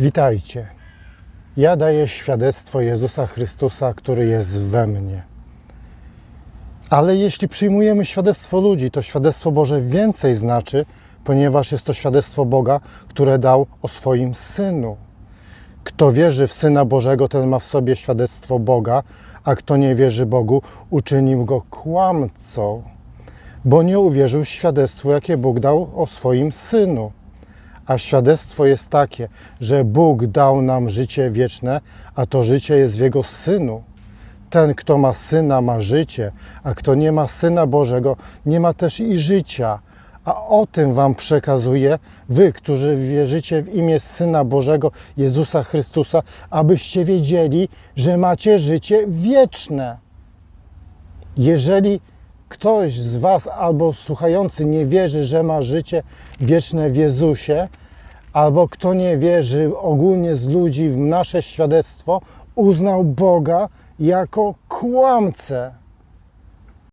Witajcie. Ja daję świadectwo Jezusa Chrystusa, który jest we mnie. Ale jeśli przyjmujemy świadectwo ludzi, to świadectwo Boże więcej znaczy, ponieważ jest to świadectwo Boga, które dał o swoim Synu. Kto wierzy w Syna Bożego, ten ma w sobie świadectwo Boga, a kto nie wierzy Bogu, uczynił go kłamcą, bo nie uwierzył świadectwu, jakie Bóg dał o swoim Synu. A świadectwo jest takie, że Bóg dał nam życie wieczne, a to życie jest w Jego Synu. Ten, kto ma Syna, ma życie, a kto nie ma Syna Bożego, nie ma też i życia. A o tym Wam przekazuję, Wy, którzy wierzycie w imię Syna Bożego, Jezusa Chrystusa, abyście wiedzieli, że macie życie wieczne. Jeżeli ktoś z Was albo słuchający nie wierzy, że ma życie wieczne w Jezusie, albo kto nie wierzy ogólnie z ludzi w nasze świadectwo, uznał Boga jako kłamcę.